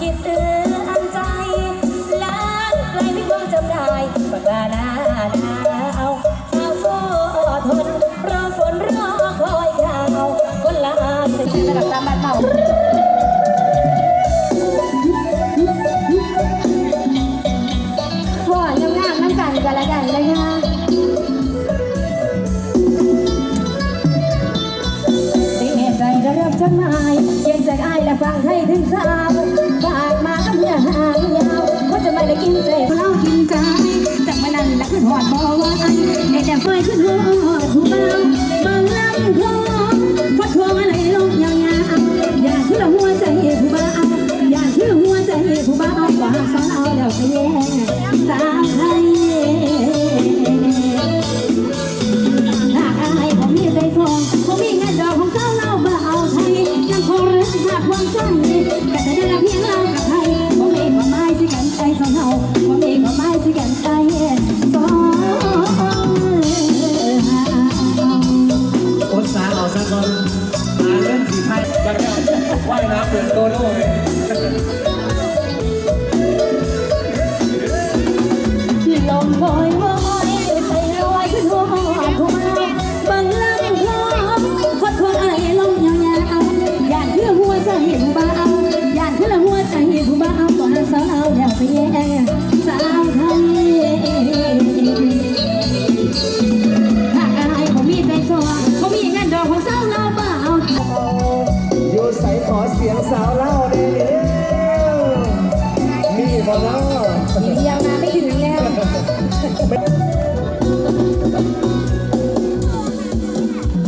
คิดเตือนใจล้านไกลไม่ควรจำได้ปากกาหน้าหนาวสาวโซ่ทนรอฝนรอคอยข่าวคนละเส้นระดับตามบ้านเมาว่างามน้ำกันกันละกันเลยค่ะได้แน่ใจได้รับจดหมายเขียนจอ้ายและฟังให้ถึงสาว งรักหากความใจก็จะได้รับเพียง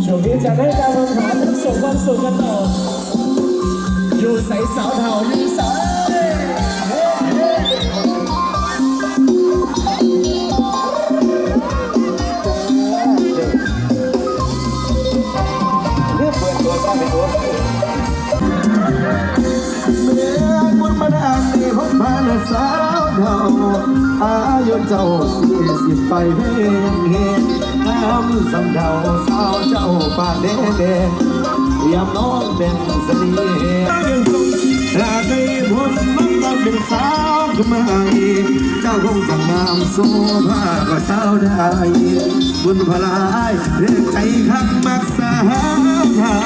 ช่วงนี้จะได้การคำถามส่งความสุขกันต่อ อยู่ใส่สาวเทาอยู่ใส่ สาวเท่าอายุเจ้าสี่สิบไปเพียงเห็นน้ำสำเดาสาวเจ้าปากแดงแดงยามน้องเป็นสลี หากได้บุญมันก็เป็นสาวขึ้นมาอีกเจ้าคงจะงามโซภาก็สาวได้บุญพลายเรียกใจคักมักสาวเท่า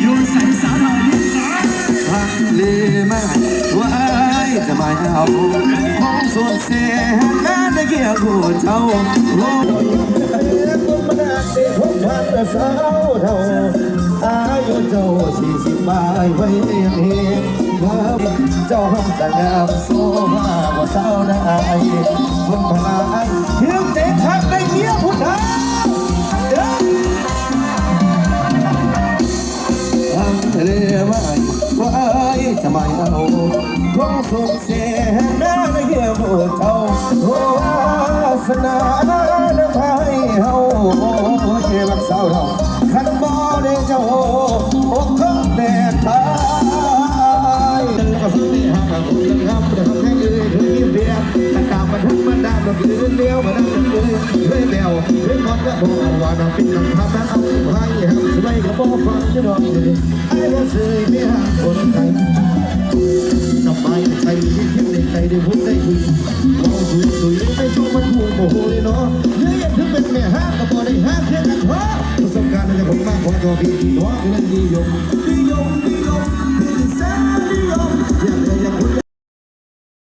อยู่ใส่สาวเท่าอยู่ใส่พักเลยมาไว้จะมาเอาห้องส่วนเสียงานได้เกี่ยวกับเจ้าโอ้บุญมาได้พบพันสาวเท่า อายุเจ้าสี่สิบปลายไว้ยังเห็นครับเจ้าห้องจะงามโซมาบ่สาได้บุญพลายเพียงใจทักได้เมียผู้ชายเด้อทางทะเลไว้ไว้จะไม่เอาคงสุขเสียหน้าในเหี่ยวเท่าโอ้วาสนา ฮ้ยก่อนจะบอกว่าน้ำป็นน้ำพับน้ำเอาให้หักสมัยก็บอกฟังจะดอกเลยไอ้ก็สื่อไม่หักคนไทยสบายใจที่เที่ยวในใจได้พูดได้คุยมองสุยสุยไม่ชอบมันพูดโมโหเลยเนาะเนื้อยังถึงเป็นแม่ห้างก็พอได้ห้างเพียงกันเพราะประสบการณ์ในผมมากของตัวพี่ที่น้องเล่นดียมดียมดี